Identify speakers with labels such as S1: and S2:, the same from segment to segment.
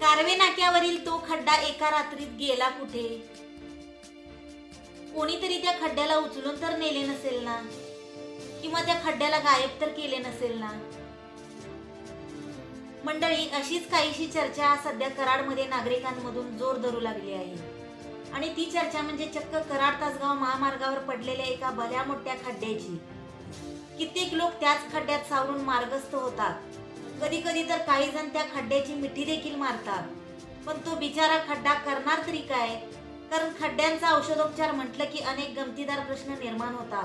S1: कारवे नाक्यावरील तो खड्डा एका रात्रीत गेला कुठे? कोणीतरी त्या खड्ड्याला उचलून तर नेले नसेल ना? किंवा त्या खड्ड्याला गायब तर केले नसेल ना? मंडळी अशीच काहीशी चर्चा सध्या कराडमध्ये नागरिकांमधून जोर धरू लागली आहे. आणि ती चर्चा म्हणजे चक्क कराड तासगाव महामार्गावर पडलेल्या एका भल्या मोठ्या खड्ड्याची. कित्येक लोक त्याच खड्ड्यात सावरून मार्गस्थ होतात. कधी कधी तर काही जण त्या खड्ड्याची मिठी देखील मारतात. पण तो बिचारा खड्डा करणार तरी काय? कारण खड्ड्यांचा औषधोपचार म्हटलं की अनेक गमतीदार प्रश्न निर्माण होतात.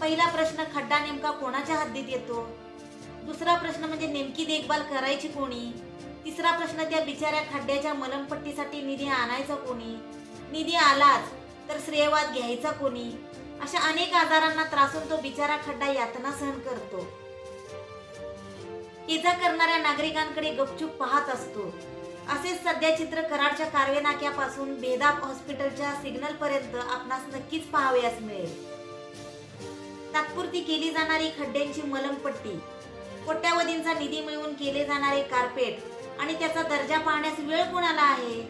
S1: पहिला प्रश्न खड्डा नेमका कोणाच्या हद्दीत येतो? दुसरा प्रश्न म्हणजे नेमकी देखभाल करायची कोणी? तिसरा प्रश्न त्या बिचाऱ्या खड्ड्याच्या मलमपट्टीसाठी निधी आणायचा कोणी? निधी आलाच तर श्रेयवाद घ्यायचा कोणी? अशा अनेक आजारांना त्रासून तो बिचारा खड्डा यातना सहन करतो. इजा करणाऱ्या नागरिकांकडे गपचूप पाहत असतो. असेच सध्या चित्र कराडच्या कारवे नाक्यापासून बेदाब हॉस्पिटलच्या सिग्नल पर्यंत आपणास नक्कीच पाहावयास मिळेल. तात्पुरती केली जाणारी खड्ड्यांची मलमपट्टी कोट्यावधींचा निधी मिळवून केले जाणारे कार्पेट आणि त्याचा दर्जा पाहण्यास वेळ कोणाला आहे?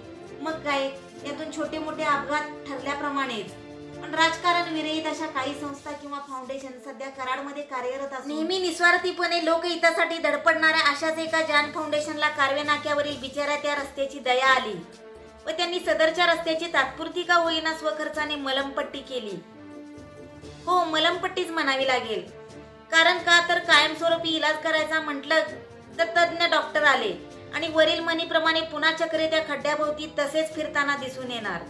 S1: मग काय? यातून छोटे मोठे अपघात ठरल्याप्रमाणेच. पण राजकारण विरहित अशा काही संस्था किंवा फाउंडेशन सध्या कराडमध्ये कार्यरत असून नेहमी निस्वार्थीपणे लोकहितासाठी धडपडणाऱ्या अशाच एका जान फाउंडेशनला कारवे नाक्यावरील बिचाऱ्या त्या रस्त्याची दया आली व त्यांनी सदरच्या रस्त्याची तात्पुरती का होईना स्वखर्चाने मलमपट्टी केली. हो मलमपट्टीच म्हणावी लागेल. कारण का तर कायमस्वरूपी इलाज करायचा म्हटलं तर तज्ज्ञ डॉक्टर आले आणि वरील म्हणीप्रमाणे पुन्हा चक्रे त्या खड्ड्याभोवती तसेच फिरताना दिसून येणार.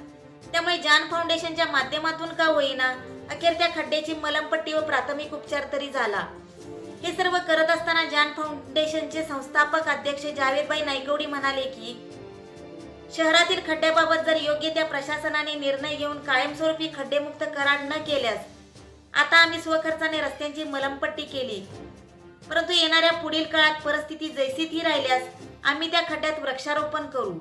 S1: त्यामुळे जान फाउंडेशनच्या माध्यमातून का होईना अखेर त्या खड्ड्याची मलमपट्टी व प्राथमिक उपचार तरी झाला. हे सर्व करत असताना जान फाउंडेशनचे संस्थापक अध्यक्ष जावेदबाई नायकवडी म्हणाले की शहरातील खड्ड्याबाबत जर योग्य त्या प्रशासनाने निर्णय घेऊन कायमस्वरूपी खड्डेमुक्त करार न केल्यास आता आम्ही स्वखर्चाने रस्त्यांची मलमपट्टी केली. परंतु येणाऱ्या पुढील काळात परिस्थिती जैसी ती राहिल्यास आम्ही त्या खड्ड्यात वृक्षारोपण करू.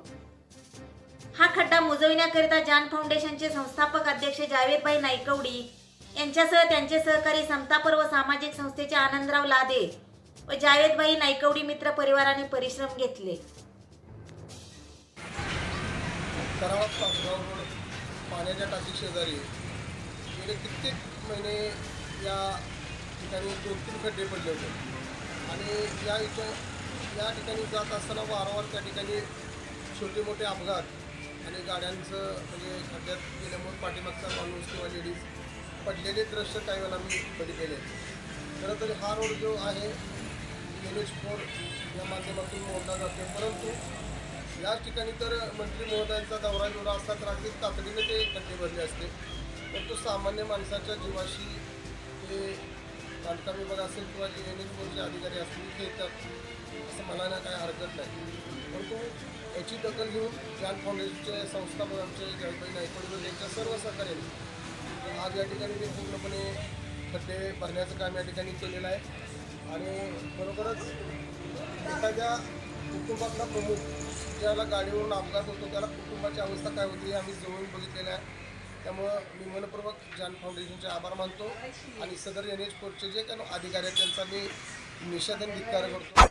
S1: हा खड्डा मुजविण्याकरिता जान फाउंडेशनचे संस्थापक अध्यक्ष जावेदभाई नायकवडी यांच्यासह त्यांचे सहकारी समतापर व सामाजिक संस्थेचे आनंदराव लादे व जावेदभाई नायकवडी मित्र परिवाराने परिश्रम घेतले.
S2: पाण्याच्या टाकी शेजारी गेले कित्येक महिने या ठिकाणी दोन तीन खड्डे पडले होते. आणि या इथं या ठिकाणी जात असताना वारंवार त्या ठिकाणी छोटे मोठे अपघात आणि गाड्यांचं म्हणजे खड्ड्यात गेल्यामुळे पाठीमागचा माणूस किंवा लेडीज पडलेले दृश्य काही वेळेला मी बघितलेले आहेत खरं तर हा रोड जो आहे एन एच फोर या माध्यमातून मोडला जातो परंतु या ठिकाणी तर मंत्री महोदयांचा दौरा जेवढा असला तर अगदी तातडीने ते खड्डे भरले असते. परंतु सामान्य माणसाच्या जीवाशी ते बांधकाम विभाग असेल किंवा जे एन एच फोरचे अधिकारी असतील ते येतात. असं म्हणायला काय हरकत नाही. परंतु याची दखल घेऊन ज्ञान फाउंडेशनचे संस्थापक आमचे जयभाई नायकवडी यांच्या सर्व सहकार्याने आज या ठिकाणी ते पूर्णपणे खड्डे भरण्याचं काम या ठिकाणी केलेलं आहे. आणि बरोबरच एखाद्या कुटुंबातला प्रमुख ज्याला गाडीवरून अपघात होतो त्याला कुटुंबाची अवस्था काय होती हे आम्ही जवळून बघितलेलं आहे. त्यामुळं मी मनपूर्वक जान फाउंडेशनचे आभार मानतो आणि सदर एन एच कोर्टचे जे काही अधिकारी आहेत त्यांचा मी निषेधन धिक्कार करतो.